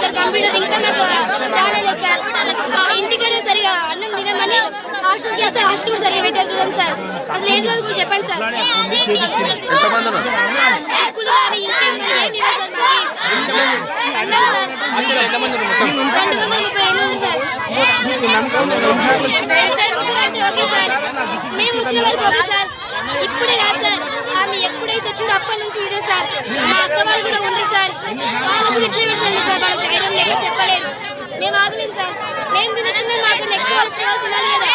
Sir computer ఇంకా నాకు రాలేదు సార్. ఇంటికైనా సరిగా అన్నం తినమని హాస్టల్కి వస్తే హాస్టల్ కూడా సరిగా పెట్టారు చూడండి సార్. అసలు ఏం చదువుకుని చెప్పండి సార్. రెండు వందల ముప్పై రెండు ఉంది సార్. ఓకే సార్ మేము వచ్చిన వరకు ఓకే సార్. ఇప్పుడే కాదు సార్. ఆమె ఎప్పుడైతే వచ్చిందో అప్పటి నుంచి ఇదే సార్. మా అక్క వాళ్ళు కూడా ఉంది సార్. వాళ్ళకు ఇట్లా Noche,